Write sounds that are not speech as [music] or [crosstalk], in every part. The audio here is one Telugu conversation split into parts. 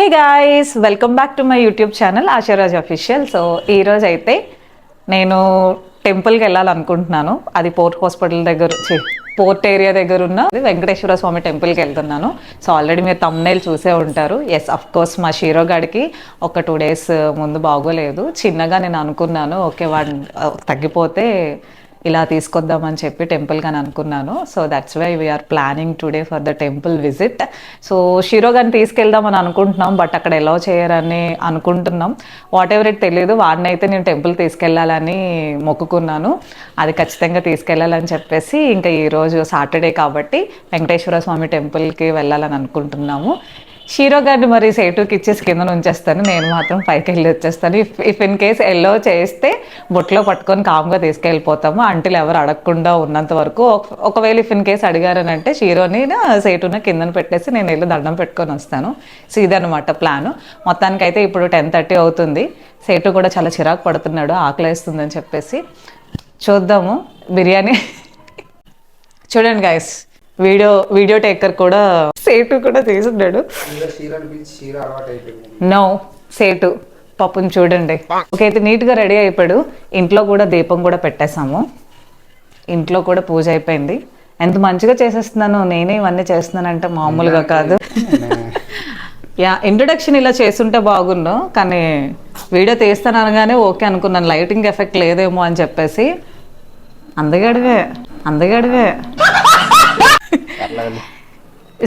Hey guys welcome back to my YouTube channel Ashirvaj official so ఈరోజు అయితే నేను టెంపుల్కి వెళ్ళాలనుకుంటున్నాను. అది పోర్ట్ హాస్పిటల్ దగ్గర వచ్చి పోర్ట్ ఏరియా దగ్గర ఉన్న వెంకటేశ్వర స్వామి టెంపుల్కి వెళ్తున్నాను. సో ఆల్రెడీ మీరు తమ్నేల్ చూసే ఉంటారు. ఎస్ అఫ్ కోర్స్ మా షీరో గడికి ఒక టూ డేస్ ముందు బాగోలేదు. చిన్నగా నేను అనుకున్నాను ఓకే వాడు తగ్గిపోతే ఇలా తీసుకొద్దామని చెప్పి టెంపుల్కి అని అనుకున్నాను. So that's why we are planning today for the temple visit so షిరోగాని తీసుకెళ్దామని అనుకుంటున్నాం బట్ అక్కడ ఎలా చేయరని అనుకుంటున్నాం. వాట్ ఎవర్ ఇట్ తెలియదు వాడిని అయితే నేను టెంపుల్ తీసుకెళ్ళాలని మొక్కుకున్నాను. అది ఖచ్చితంగా తీసుకెళ్ళాలని చెప్పేసి ఇంకా ఈరోజు సాటర్డే కాబట్టి వెంకటేశ్వర స్వామి టెంపుల్కి వెళ్ళాలని అనుకుంటున్నాము. షీరో గారిని మరి సేటుకి ఇచ్చేసి కింద ఉంచేస్తాను నేను మాత్రం పైకి వెళ్ళి వచ్చేస్తాను. If if in case allow చేస్తే బొట్లో పట్టుకొని కామ్గా తీసుకెళ్ళిపోతాము. అంటులు ఎవరు అడగకుండా ఉన్నంత వరకు ఒకవేళ ఇఫ్ ఇన్ కేస్ అడిగారనంటే షీరోని సేటున కిందన పెట్టేసి నేను వెళ్ళి దండం పెట్టుకొని వస్తాను. సో ఇదనమాట ప్లాన్ మొత్తానికైతే ఇప్పుడు టెన్ థర్టీ అవుతుంది. సేటు కూడా చాలా చిరాకు పడుతున్నాడు. ఆకలేస్తుందని చెప్పేసి చూద్దాము. బిర్యానీ. [laughs] చూడండి గాయస్ వీడియో వీడియో టేకర్ కూడా సేటు కూడా అయిపోయింది నో సేటు. పప్పుని చూడండి. ఓకే అయితే నీట్గా రెడీ అయిపోయాడు. ఇంట్లో కూడా దీపం కూడా పెట్టేశాము. ఇంట్లో కూడా పూజ అయిపోయింది. ఎంత మంచిగా చేసేస్తున్నాను నేనే ఇవన్నీ చేస్తున్నానంటే మామూలుగా కాదు. యా ఇంట్రొడక్షన్ ఇలా చేస్తుంటే బాగుండు కానీ వీడియో తీస్తాను అనగానే ఓకే అనుకున్నాను. లైటింగ్ ఎఫెక్ట్ లేదేమో అని చెప్పేసి. అందగడివే అందగడివే.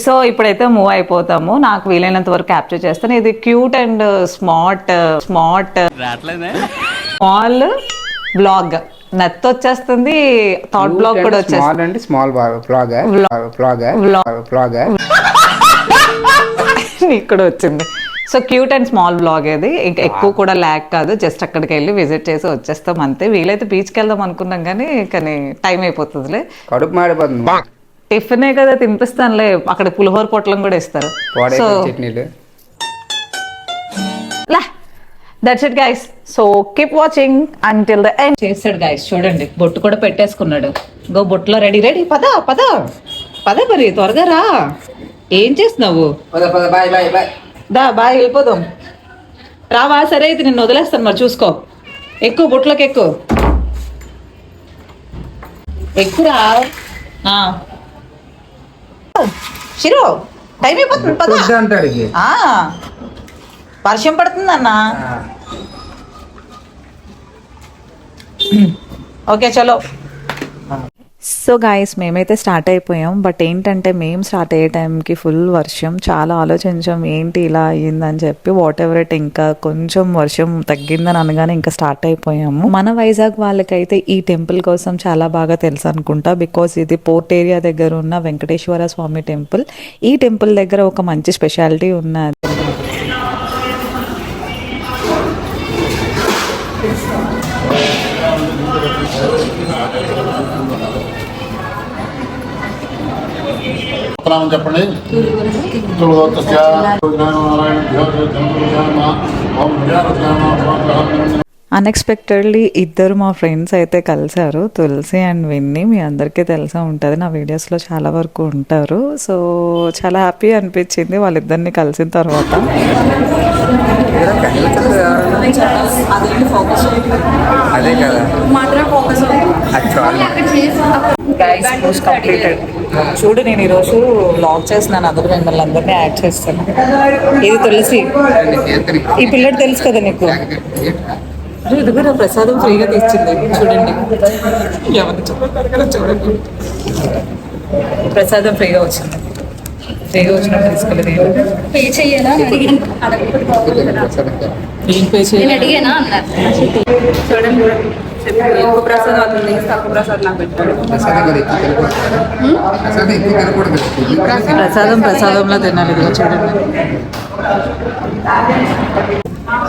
సో ఇప్పుడైతే మూవ్ అయిపోతాము. నాకు వీలైనంత వరకు క్యాప్చర్ చేస్తాను. ఇది cute and smart smart small blog నత్తి వచ్చేస్తుంది. థాట్ బ్లాగ్ కూడా వచ్చేస్తుంది. స్మాల్ అంటే small flag flag Vlog. Flag [laughs] నీకు కూడా వచ్చింది. So cute and small blog ఇది. ఇంకా ఎక్కువ కూడా ల్యాక్ కాదు. జస్ట్ అక్కడికి వెళ్ళి విజిట్ చేసి వచ్చేస్తాం అంతే. వీలైతే బీచ్కి వెళ్దాం అనుకున్నాం కానీ కానీ టైం అయిపోతుందిలే. కడుపు మాడిపోతుంది. టిఫినే కదా తినిపిస్తానులే. అక్కడ పులిహోర పొట్లం కూడా ఇస్తారు పాడైపోయిన సో చట్నీలు? లా that's it guys so keep watching until the end చేస్తాడు గైస్ చూడండి బొట్టు కూడా పెట్టేసుకున్నాడు. గో బొట్టులో రెడీ రెడీ. పద పద. పద మరి త్వరగా రా. ఏం చేస్తున్నావు? పద పద బాయ్ బాయ్ బాయ్. దా బాయ్ వెళ్ళిపోదాం. రావా? సరే అయితే నిన్ను వదిలేస్తాను మరి చూసుకో. ఎక్కువ బొట్లోకి ఎక్కువ ఎక్కురా ఆ. శిరు టైం అయిపోతుంది పద. అంటాడు. ఆ, వర్షం పడుతుందన్నా ఓకే చలో. సో గాయస్ మేమైతే స్టార్ట్ అయిపోయాం బట్ ఏంటంటే మేము స్టార్ట్ అయ్యే టైంకి ఫుల్ వర్షం చాలా ఆలోచించాం ఏంటి ఇలా అయ్యిందని చెప్పి వాట్ ఎవర్ ఇట్ ఇంకా కొంచెం వర్షం తగ్గిందని అనగానే ఇంకా స్టార్ట్ అయిపోయాము. మన వైజాగ్ వాళ్ళకైతే ఈ టెంపుల్ కోసం చాలా బాగా తెలుసు అనుకుంటా బికాస్ ఇది పోర్ట్ ఏరియా దగ్గర ఉన్న వెంకటేశ్వర స్వామి టెంపుల్ ఈ టెంపుల్ దగ్గర ఒక మంచి స్పెషాలిటీ ఉన్నది. నామం చెప్పండి. తులగోత్రస్య నారాయణ ఓం విజయాన అన్ఎక్స్పెక్టెడ్లీ ఇద్దరు మా ఫ్రెండ్స్ అయితే కలిశారు. తులసి అండ్ విన్ని మీ అందరికీ తెలిసే ఉంటుంది. నా వీడియోస్లో చాలా వరకు ఉంటారు. సో చాలా హ్యాపీ అనిపించింది వాళ్ళిద్దరిని కలిసిన తర్వాత. అదే కదా కంప్లీటెడ్ చూడు నేను ఈరోజు బ్లాగ్ చేస్తున్నాను. అందరూ మిమ్మల్ని అందరినీ యాడ్ చేస్తాను. ఇది తులసి. ఈ పిల్లడు తెలుసు కదా నీకు? ఇదిగో నా ప్రసాదం ఫ్రీగా తెచ్చింది. చూడండి. ఎవరు చూడండి. ప్రసాదం ఫ్రీగా వచ్చింది. ఫ్రీగా వచ్చినప్పుడు తీసుకెళ్ళదు పే కదా. ఏం పే చేయాలి అడిగానా? ఎక్కువ ప్రసాదం తక్కువ ప్రసాదం నాకు ప్రసాదంలో తినాలి. చూడండి.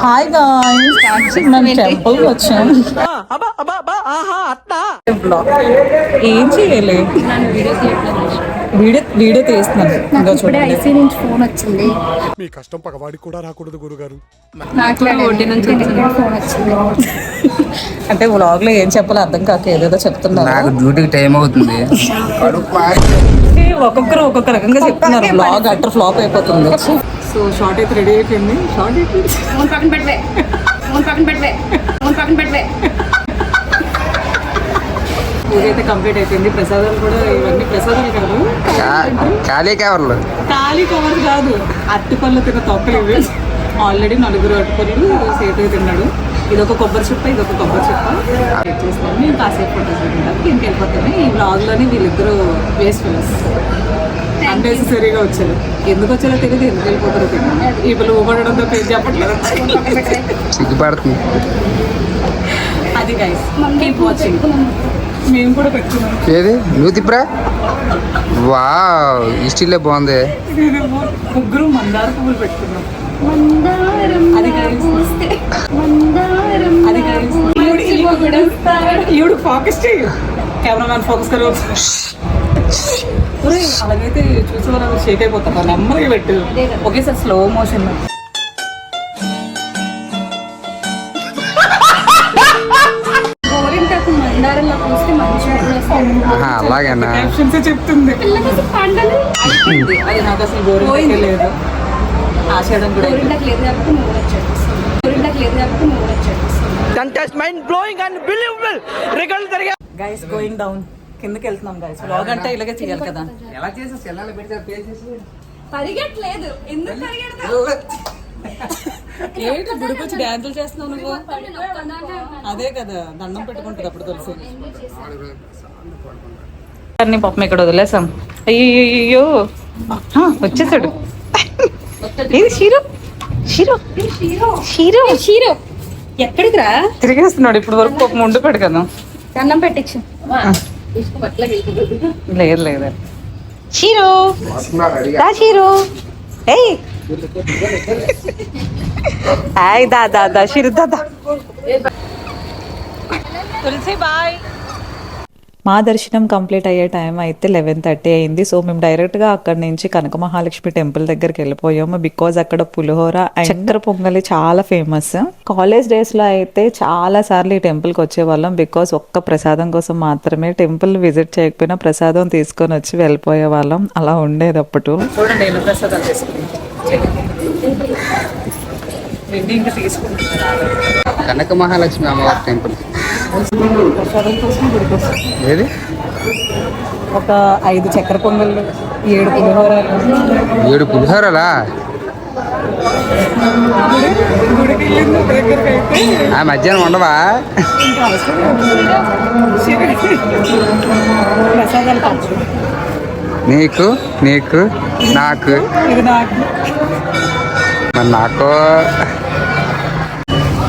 హాయ్ గాయ్స్ మనం టెంపుల్ వచ్చాం. ఏం చేయాలి? వీడియో వీడియో తీస్తున్నాను. ఇప్పుడే చూడండి. ఐసీ నుంచి ఫోన్ వచ్చింది. మీ కష్టం పగవాడికి కూడా రాకూడదు గురుగారు. నాకు ఓటీ నుంచి ఫోన్ వచ్చింది. [laughs] అంటే వ్లాగ్లో ఏం చెప్పాలో అర్థం కాక ఏదేదో చెప్తున్నారు. నాకు డ్యూటీకి టైం అవుతుంది. కడుపు [laughs] ఒక్కొక్కరు ఒక్కొక్క రకంగా చెప్తున్నారు. బ్లాగ్ అట్టర్ ఫ్లాప్ అయిపోతుంది. సో షార్ట్ అయితే రెడీ అయిపోయింది. షార్ట్ అయిపోయింది ఫోన్ పక్కన పెట్టవే. ఫోన్ పక్కన పెట్టవే. ఫోన్ పక్కన పెట్టవే. కంప్లీట్ అయిపోయింది. ప్రసాదాలు కూడా ఇవన్నీ ప్రసాదాలు కాదు. ఖాళీ కవర్లు. ఖాళీ కవర్ కాదు. అరటిపళ్ళు తిన్న తొక్కలు ఇవి. ఆల్రెడీ నలుగురు అరటిపళ్ళు సేటు తిన్నాడు. ఇది ఒక కొబ్బరి చెప్ప ఇది ఒక కొబ్బరి చెప్ప. చేస్తాను నేను కాసేపు ఫోటోస్ పెట్టడానికి ఇంటికి వెళ్ళిపోతాను ఈ వ్లాగ్లోని వీళ్ళిద్దరూ వేస్ట్ ఫిల్స్ అన్నెసరీగా వచ్చారు. ఎందుకు వచ్చారో తెలియదు ఎందుకు వెళ్ళిపోతారో తెలియదు పిల్లలు ఊపడంతో పేరు చెప్పట్లేదు. సిగ్గుపడుతుంది. అది గైస్ కీప్ వాచింగ్ మేము కూడా పెట్టుకున్నాం. ఏది? నువ్వు తిప్పురా వా ఈ స్టిల్లే బాగుంది. [laughs] ముగ్గురు మందార పువ్వులు పెట్టుకున్నాం. [laughs] ఈవిడ ఫోకస్ చేయు. కెమెరామ్యాన్ ఫోకస్ కరు. అలాగైతే చూసే వాళ్ళు షేక్ అయిపోతారు. నెమ్మదిగా పెట్టు. ఒకేసారి స్లో మోషన్ గోరింటాకు అలాగేనా? క్యాప్షన్స్ చెప్తుంది. అది నాకు అసలు గోరింటే లేదు. ఆషాఢం కూడా వచ్చాడు గోరింటాకు లేదు కాబట్టి నువ్వు వచ్చాడు గైస్ గోయింగ్ డౌన్ కిందకి వెళ్తున్నాం గైస్ వ్లాగ్ అంటే ఇలాగే చేయాలి కదా. ఎలా చేసా సెల్లాలు పెడితే పే చేసి పరిగెట్లేదు ఎందుకు పరిగెడతావు? ఏంటి గుడికొచ్చి డ్యాన్సులు చేస్తున్నావు నువ్వు? అదే కదా దండం పెట్టుకుంటుంది అప్పుడు తెలిసి. పాపం ఇక్కడ వదిలేసాం. అయ్యో వచ్చేసాడు. ఇది షీరో? షీరో? షీరో? షీరో? ఎక్కడికి రా తిరిగేస్తున్నాడు ఇప్పుడు వరకు పాపం ఉండిపోయాడు కదా. దండం పెట్టించు. లేదు లేదు షీరో? దా షీరో. ఏయ్. [laughs] హాయ్ దా దా దా షీరు దా దా. తులసి బాయ్. మా దర్శనం కంప్లీట్ అయ్యే టైం అయితే లెవెన్ థర్టీ అయింది. సో మేము డైరెక్ట్గా అక్కడ నుంచి కనక మహాలక్ష్మి టెంపుల్ దగ్గరికి వెళ్ళిపోయాము. బికాజ్ అక్కడ పులిహోర చక్కెర పొంగలి చాలా ఫేమస్ కాలేజ్ డేస్లో అయితే చాలా సార్లు ఈ టెంపుల్కి వచ్చేవాళ్ళం. బికాజ్ ఒక్క ప్రసాదం కోసం మాత్రమే టెంపుల్ విజిట్ చేయకపోయినా ప్రసాదం తీసుకొని వచ్చి వెళ్ళిపోయే వాళ్ళం అలా ఉండేది అప్పుడు చూడండి ఎన్ని ప్రసాదాలు ఇంకా తీసుకుంటున్నారు కనక మహాలక్ష్మి అమ్మవారి టెంపుల్. ఏది? ఒక ఐదు చక్కెర పొంగళ్ళు ఏడు పులిహోరాలు. ఏడు పులిహోరలా? ఆ మధ్యాహ్నం ఉండవా? నీకు నీకు నాకు. నాకు. మరి నాకు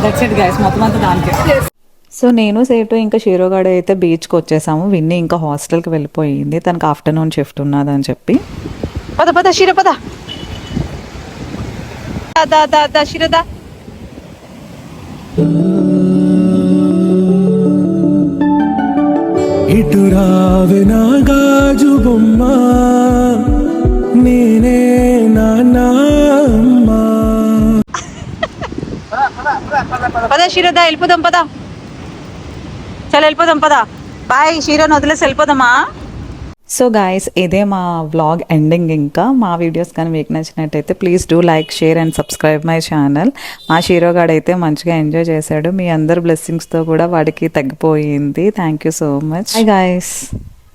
దట్స్ ఇట్ గైస్ మొత్తం అంతా దానికే. సో నేను సేటు ఇంకా షీరోగాడు అయితే బీచ్కి వచ్చేసాము. విన్ని ఇంకా హాస్టల్కి వెళ్ళిపోయింది. తనకు ఆఫ్టర్నూన్ షిఫ్ట్ ఉన్నదని చెప్పి. పద పద షీర పద. ఇటు రావే నా గాజు బొమ్మ నేనే నాన్న. పద షీరదా వెళ్ళిపోదాం పద. చలో వెళ్ళిపోదాం పద. బాయ్ షీరోని వదిలేసి వెళ్ళిపోదామా? సో గాయస్ ఇదే మా వ్లాగ్ ఎండింగ్ ఇంకా. మా వీడియోస్ కానీ మీకు నచ్చినట్టయితే please do like share and subscribe my channel మా షీరో గాడు అయితే మంచిగా ఎంజాయ్ చేశాడు. మీ అందరి బ్లెస్సింగ్స్తో కూడా వాడికి తగ్గిపోయింది. Thank you so much guys